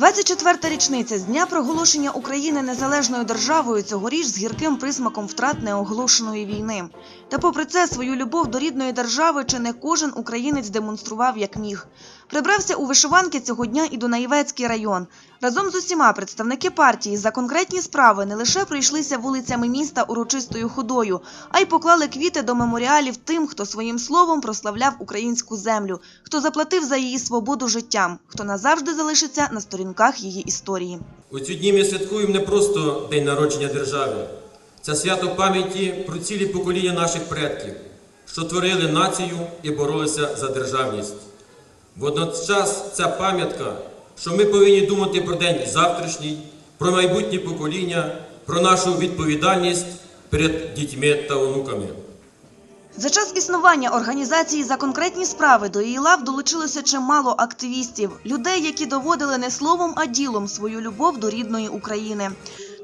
24-та річниця з дня проголошення України незалежною державою цьогоріч з гірким присмаком втрат неоголошеної війни. Та попри це свою любов до рідної держави чи не кожен українець демонстрував як міг. Прибрався у вишиванки цього дня і Дунаєвецький район. Разом з усіма представники партії за конкретні справи не лише пройшлися вулицями міста урочистою ходою, а й поклали квіти до меморіалів тим, хто своїм словом прославляв українську землю, хто заплатив за її свободу життям, хто назавжди залишиться на сторінках її історії. У ці дні ми святкуємо не просто День народження держави. Це свято пам'яті про цілі покоління наших предків, що творили націю і боролися за державність. Водночас ця пам'ятка, що ми повинні думати про день завтрашній, про майбутнє покоління, про нашу відповідальність перед дітьми та онуками. За час існування організації за конкретні справи до її лав долучилося чимало активістів, людей, які доводили не словом, а ділом свою любов до рідної України.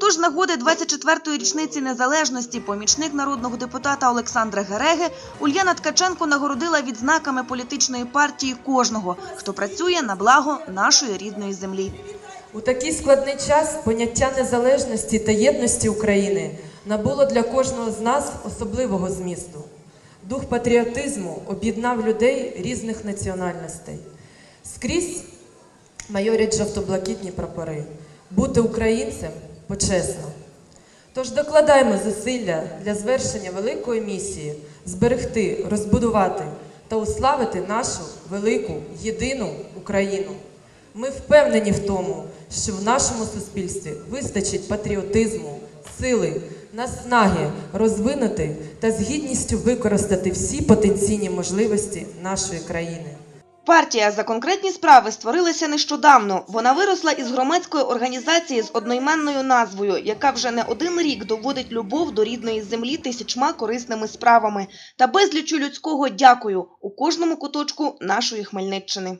Тож нагоди 24-ї річниці незалежності помічник народного депутата Олександра Гереги Ульяна Ткаченко нагородила відзнаками політичної партії кожного, хто працює на благо нашої рідної землі. У такий складний час поняття незалежності та єдності України набуло для кожного з нас особливого змісту. Дух патріотизму об'єднав людей різних національностей. Скрізь майорять жовто-блакитні прапори. Бути українцем почесно. Тож докладаємо зусилля для звершення великої місії зберегти, розбудувати та уславити нашу велику єдину Україну. Ми впевнені в тому, що в нашому суспільстві вистачить патріотизму, сили, наснаги розвинути та з гідністю використати всі потенційні можливості нашої країни. Партія за конкретні справи створилася нещодавно. Вона виросла із громадської організації з одноіменною назвою, яка вже не один рік доводить любов до рідної землі тисячма корисними справами та безлічу людського дякую у кожному куточку нашої Хмельниччини.